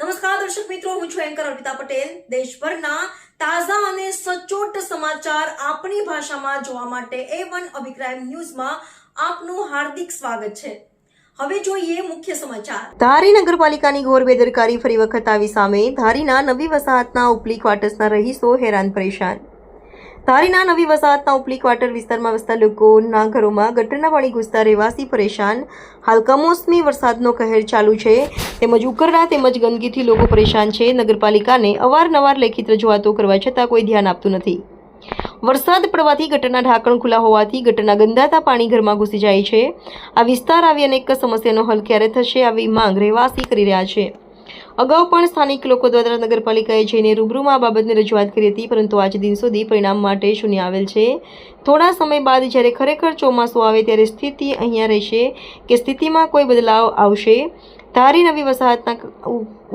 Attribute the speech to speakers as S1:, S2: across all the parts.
S1: નમસ્કાર, દર્શક મિત્રો, હું છું એન્કર અર્પિતા પટેલ. દેશભરના તાજા અને સચોટ સમાચાર આપણી ભાષામાં જોવા માટે એ વન અભિપ્રાય ન્યૂઝમાં આપનું હાર્દિક સ્વાગત છે. હવે જોઈએ મુખ્ય સમાચાર. ધારી નગરપાલિકાની ઘોર બેદરકારી ફરી વખત આવી સામે ધારીના નવી વસાહતના ઉપલી ક્વાર્ટર્સના રહીશો હેરાન પરેશાન. ધારીના નવી વસાહતના ઉપલી ક્વાર્ટર વિસ્તારમાં વસતા લોકોના ઘરોમાં ગટરના પાણી ઘૂસતા રહેવાસી પરેશાન. હાલ કમોસમી વરસાદનો કહેર ચાલુ છે. તેમજ ઉકરડા તેમજ ગંદકીથી લોકો પરેશાન છે. નગરપાલિકાને અવારનવાર લેખિત રજૂઆતો કરવા છતાં કોઈ ધ્યાન આપતું નથી. વરસાદ પડવાથી ગટરના ઢાંકણ ખુલ્લા હોવાથી ગટરના ગંદાતા પાણી ઘરમાં ઘૂસી જાય છે. આ વિસ્તાર આવી અનેક સમસ્યાનો હલ ક્યારે થશે આવી માંગ રહેવાસી કરી રહ્યા છે. અગાઉ પણ સ્થાનિક લોકો દ્વારા નગરપાલિકાએ જઈને રૂબરૂમાં આ બાબતની રજૂઆત કરી હતી, પરંતુ આજ દિન સુધી પરિણામ માટે શૂન્ય આવેલ છે. થોડા સમય બાદ જ્યારે ખરેખર ચોમાસું આવે ત્યારે સ્થિતિ અહીંયા રહેશે કે સ્થિતિમાં કોઈ બદલાવ આવશે? ધારી નવી વસાહતના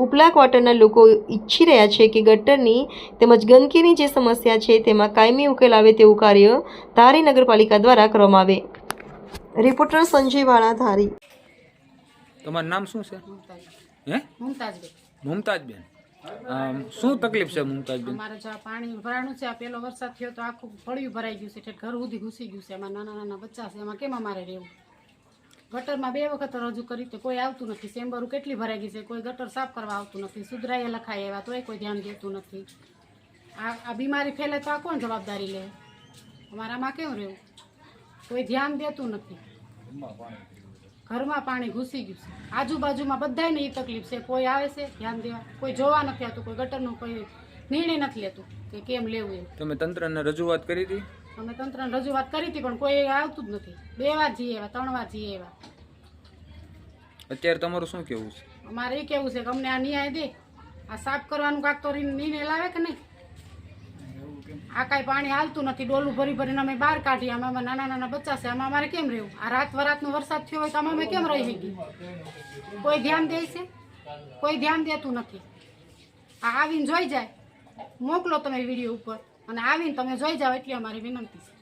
S1: ઉપલા ક્વાર્ટરના લોકો ઈચ્છી રહ્યા છે કે ગટરની તેમજ ગંદકીની જે સમસ્યા છે તેમાં કાયમી ઉકેલ આવે તેવું કાર્ય ધારી નગરપાલિકા દ્વારા કરવામાં આવે. રિપોર્ટર સંજય વાળા ધારી.
S2: તમારું નામ શું છે? હે?
S3: મુમતાજબેન.
S2: શું તકલીફ છે મુમતાજબેન?
S3: અમારે જો પાણી ભરાણું છે આ પેલો વરસાદ થયો તો આખું ફળિયું ભરાઈ ગયું છે એટલે ઘર સુધી ઘૂસી ગયું છે એમાં નાના નાના બચ્ચા છે એમાં કેમ અમારે રહેવું? ગટરમાં બે વખત રજૂ કરી તો કોઈ આવતું નથી. ચેમ્બરું કેટલી ભરાઈ ગઈ છે? કોઈ ગટર સાફ કરવા આવતું નથી. સુધરાએ લખાય એવા તોય કોઈ ધ્યાન દેતું નથી. આ આ બીમારી ફેલે તો આ કોણ જવાબદારી લે? અમારામાં કેવું રહેવું કોઈ ધ્યાન દેતું નથી. ઘરમાં પાણી ઘૂસી ગયું છે. આજુબાજુમાં બધાને એ તકલીફ છે. કોઈ આવે છે? ધ્યાન દેવા. કોઈ જોવા નથી આવતું. કોઈ ગટરનું કોઈ નિર્ણય નથી લેતું કે કેમ લેવું એ
S2: તમે તંત્રને રજૂઆત કરી હતી?
S3: અમે તંત્રને રજૂઆત કરી હતી પણ કોઈ આવતું જ નથી. બે વાર જઈએ એવા ત્રણ વાર જઈએ એવા.
S2: અત્યારે તમારું શું કેવું છે?
S3: અમારે એ કેવું છે કે અમને આ ન્યાય દે. આ સાફ કરવાનું કાંક તો નીને લાવે કે નહીં? આ કાંઈ પાણી હાલતું નથી ડોલું ભરી ભરીને અમે બહાર કાઢીએ. આમાં નાના નાના બચ્ચા છે આમાં અમારે કેમ રહેવું? આ રાત વરાતનો વરસાદ થયો હોય તો આમાં અમે કેમ રહી શકીએ? કોઈ ધ્યાન દે છે? કોઈ ધ્યાન દેતું નથી. આ આવીને જોઈ જાય. મોકલો તમે વીડિયો ઉપર. અને આવીને તમે જોઈ જાઓ એટલી અમારી વિનંતી છે.